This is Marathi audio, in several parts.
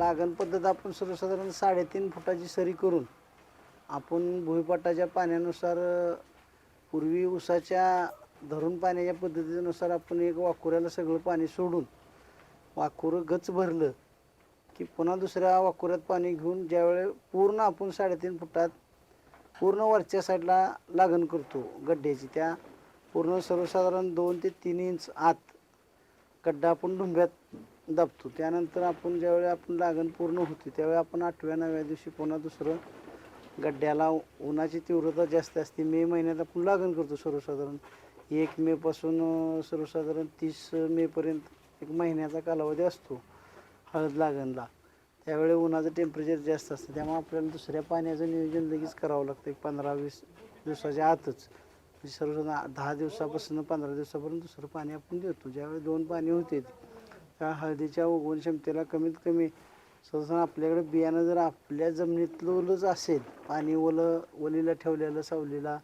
लागण पद्धत आपण सर्वसाधारण साडेतीन फुटाची सरी करून आपण भुईपटाच्या पाण्यानुसार पूर्वी उसाच्या धरून पाण्याच्या पद्धतीनुसार आपण एक वाकुऱ्याला सगळं पाणी सोडून वाकुरं गच भरलं की पुन्हा दुसऱ्या वाकुऱ्यात पाणी घेऊन ज्यावेळेस पूर्ण आपण साडेतीन फुटात पूर्ण वरच्या साईडला लागण करतो गड्ड्याची. त्या पूर्ण सर्वसाधारण दोन ते तीन इंच आत गड्डा आपण डुंब्यात दाबतो. त्यानंतर आपण ज्यावेळी आपण लागण पूर्ण होते त्यावेळी आपण आठव्या नवव्या दिवशी पुन्हा दुसरं गड्ड्याला उन्हाची तीव्रता जास्त असते. मे महिन्यात आपण लागण करतो सर्वसाधारण. एक मेपासून सर्वसाधारण तीस मेपर्यंत एक महिन्याचा कालावधी असतो हळद लागणला. त्यावेळी उन्हाचं टेम्परेचर जास्त असतं. त्यामुळे आपल्याला दुसऱ्या पाण्याचं नियोजन लगेच करावं लागतं. एक पंधरा वीस दिवसाच्या आतच. म्हणजे सर्वसाधारण दहा दिवसापासून पंधरा दिवसापर्यंत दुसरं पाणी आपण देतो. ज्यावेळी दोन पाणी होते त्या हळदीच्या उगवण क्षमतेला कमीत कमी सर्वसाधारण आपल्याकडे बियाणं जर आपल्या जमिनीतलं ओलंच असेल पाणी ओलं ओलीला ठेवलेलं सावलीला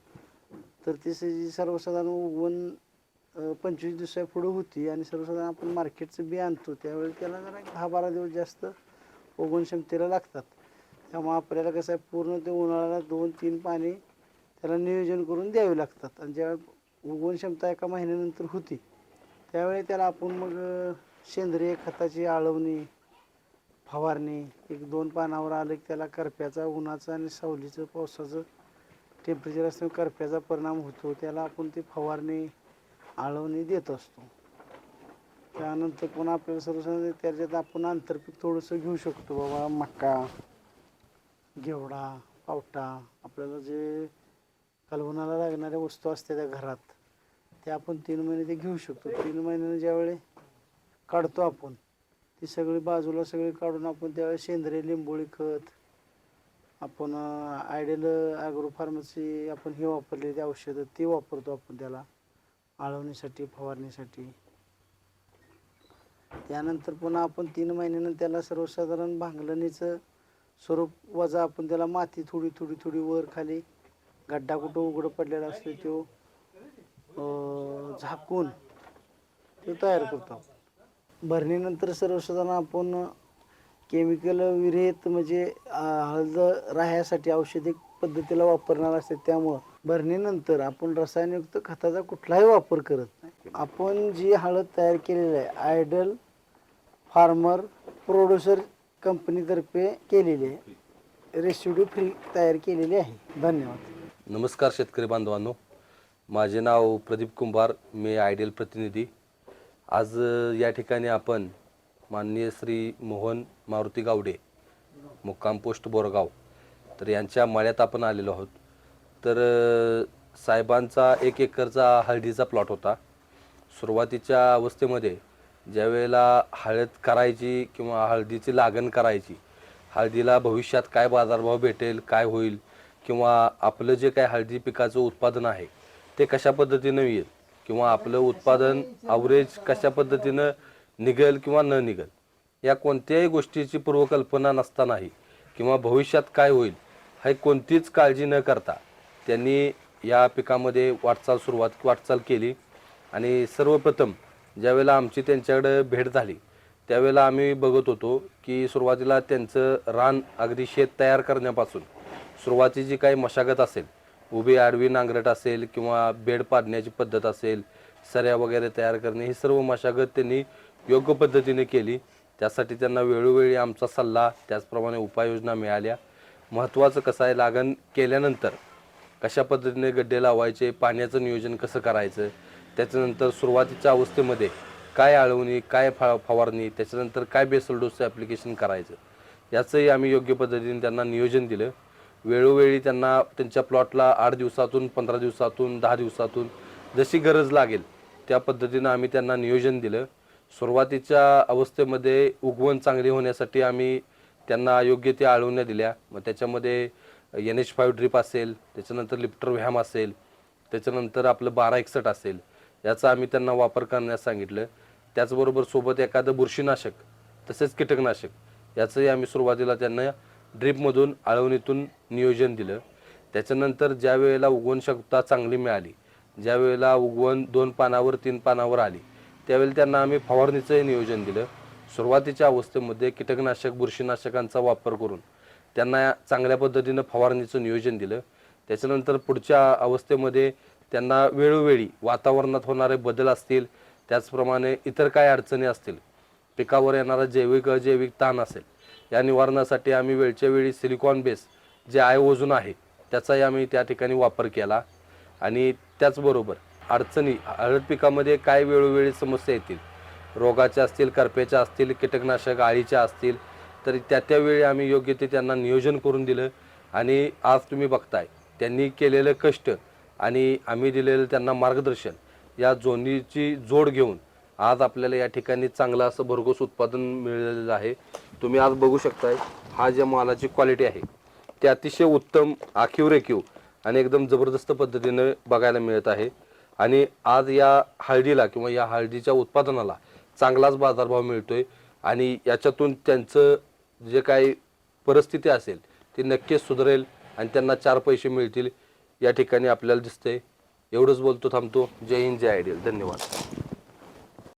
तर ते सर्वसाधारण उगवण पंचवीस दिवसा पुढं होती आणि सर्वसाधारण आपण मार्केटचं बी आणतो. त्यावेळी त्याला जरा दहा बारा दिवस जास्त उगवण क्षमतेला लागतात. त्यामुळे आपल्याला कसं आहे पूर्ण ते उन्हाळ्याला दोन तीन पाणी त्याला नियोजन करून द्यावे लागतात. आणि ज्यावेळी उगवण क्षमता एका महिन्यानंतर होती त्यावेळी त्याला आपण मग सेंद्रिय खताची आळवणी फवारणी एक दोन पानावर आलं की त्याला करप्याचा उन्हाचा आणि सावलीचं पावसाचं टेम्परेचर असल्यामुळे करप्याचा परिणाम होतो. त्याला आपण ती फवारणी आळवणी देत असतो. त्यानंतर पुन्हा आपल्याला सर्वसाधारण त्याच्यात आपण आंतरपीक थोडंसं घेऊ शकतो. बाबा मका घेवडा पावटा आपल्याला जे कलवणाला लागणाऱ्या वस्तू असतात त्या घरात ते आपण तीन महिने ते घेऊ शकतो. तीन महिन्याने ज्यावेळी काढतो आपण. ती सगळी बाजूला सगळी काढून आपण त्यावेळेस सेंद्रिय लिंबोळी खत आपण आयडियल ॲग्रो फार्मसी आपण हे वापरलेली औषधं ती वापरतो आपण त्याला. आळवणीसाठी फवारणीसाठी. त्यानंतर पुन्हा आपण तीन महिन्यानं त्याला सर्वसाधारण भांगलणीचं स्वरूप वजा आपण त्याला माती थोडी थोडी थोडी वर खाली गड्डा कुठं उघडं पडलेला असतो तो झाकून तो तयार करतो आपण. भरणीनंतर सर्वसाधारण आपण केमिकल विरहित म्हणजे हळद राहण्यासाठी औषधिक पद्धतीला वापरणार असते. त्यामुळं भरणीनंतर आपण रसायनयुक्त खताचा कुठलाही वापर करत नाही. आपण जी हळद तयार केलेली आहे आयडल फार्मर प्रोड्युसर कंपनीतर्फे केलेली आहे. रेसिड्यू फ्री तयार केलेली आहे. धन्यवाद. नमस्कार शेतकरी बांधवांनो. माझे नाव प्रदीप कुंभार मी आयडियल प्रतिनिधी. आज या ठिकाणी आपण माननीय श्री मोहन मारुती गावडे मुक्काम पोस्ट बोरगाव तर यांच्या मळ्यात आपण आलेलो आहोत. तर साहेबांचा एक एकरचा हळदीचा प्लॉट होता. सुरुवातीच्या अवस्थेमध्ये ज्या वेळेला हळद करायची किंवा हळदीची लागण करायची हळदीला भविष्यात काय बाजारभाव भेटेल काय होईल किंवा आपलं जे काय हळदी पिकाचं उत्पादन आहे ते कशा पद्धतीनं येईल किंवा आपलं उत्पादन अवरेज कशा पद्धतीनं निघेल किंवा न निघेल या कोणत्याही गोष्टीची पूर्वकल्पना नसतानाही किंवा भविष्यात काय होईल हे कोणतीच काळजी न करता त्यांनी या पिकामध्ये वाटचाल सुरुवात वाटचाल केली. आणि सर्वप्रथम ज्यावेळेला आमची त्यांच्याकडे भेट झाली त्यावेळेला आम्ही बघत होतो की सुरुवातीला त्यांचं रान अगदी शेत तयार करण्यापासून सुरुवातीची काही मशागत असेल उभी आडवी नांगरट असेल किंवा बेड पाडण्याची पद्धत असेल सऱ्या वगैरे तयार करणे ही सर्व मशागत त्यांनी योग्य पद्धतीने केली. त्यासाठी त्यांना वेळोवेळी आमचा सल्ला त्याचप्रमाणे उपाययोजना मिळाल्या. महत्त्वाचं कसं आहे लागण केल्यानंतर कशा पद्धतीने गड्डे लावायचे पाण्याचं नियोजन कसं करायचं त्याच्यानंतर सुरुवातीच्या अवस्थेमध्ये काय आळवणी काय फा फवारणी त्याच्यानंतर काय बेसल डोसचं ॲप्लिकेशन करायचं याचंही आम्ही योग्य पद्धतीने त्यांना नियोजन दिलं. वेळोवेळी त्यांना त्यांच्या प्लॉटला आठ दिवसातून पंधरा दिवसातून दहा दिवसातून जशी गरज लागेल त्या पद्धतीनं आम्ही त्यांना नियोजन दिलं. सुरुवातीच्या अवस्थेमध्ये उगवण चांगली होण्यासाठी आम्ही त्यांना योग्य त्या आळवण्या दिल्या. मग त्याच्यामध्ये एन एच फाईव्ह ड्रीप असेल त्याच्यानंतर लिप्टर व्हॅम असेल त्याच्यानंतर आपलं बारा एकसठ असेल याचा आम्ही त्यांना वापर करण्यास सांगितलं. त्याचबरोबर सोबत एखादं बुरशीनाशक तसेच कीटकनाशक याचंही आम्ही सुरुवातीला त्यांना ड्रीपमधून आळवणीतून नियोजन दिलं. त्याच्यानंतर ज्या वेळेला उगवण क्षमता चांगली मिळाली ज्या वेळेला उगवण दोन पानावर तीन पानावर आली त्यावेळी त्यांना आम्ही फवारणीचंही नियोजन दिलं. सुरुवातीच्या अवस्थेमध्ये कीटकनाशक बुरशीनाशकांचा वापर करून त्यांना चांगल्या पद्धतीनं फवारणीचं नियोजन दिलं. त्याच्यानंतर पुढच्या अवस्थेमध्ये त्यांना वेळोवेळी वातावरणात होणारे बदल असतील त्याचप्रमाणे इतर काय अडचणी असतील पिकावर येणारा जैविक अजैविक ताण असेल या निवारणासाठी आम्ही वेळच्या वेळी सिलिकॉन बेस जे आयोजन आहे त्याचाही आम्ही त्या ठिकाणी वापर केला. आणि त्याचबरोबर अडचणी हळद पिकामध्ये काय वेळोवेळी समस्या येतील? रोगाच्या असतील करप्याच्या असतील कीटकनाशक आळीच्या असतील तर त्या त्यावेळी आम्ही योग्य ते त्यांना नियोजन करून दिलं. आणि आज तुम्ही बघताय त्यांनी केलेलं कष्ट आणि आम्ही दिलेलं त्यांना मार्गदर्शन या जोडीची जोड घेऊन आज आपल्याला या ठिकाणी चांगलं असं भरघोस उत्पादन मिळालेलं आहे. तुम्ही आज बघू शकताय हा ज्या मालाची क्वालिटी आहे ते अतिशय उत्तम आखीव रेखीव आणि एकदम जबरदस्त पद्धतीनं बघायला मिळत आहे. आणि आज या हळदीला किंवा या हळदीच्या उत्पादनाला चांगलाच बाजारभाव मिळतोय आणि याच्यातून त्यांचं जे काही परिस्थिती असेल ती नक्कीच सुधारेल आणि त्यांना चार पैसे मिळतील या ठिकाणी आपल्याला दिसतंय. एवढंच बोलतो थांबतो. जय हिंद जय आयडियल. धन्यवाद.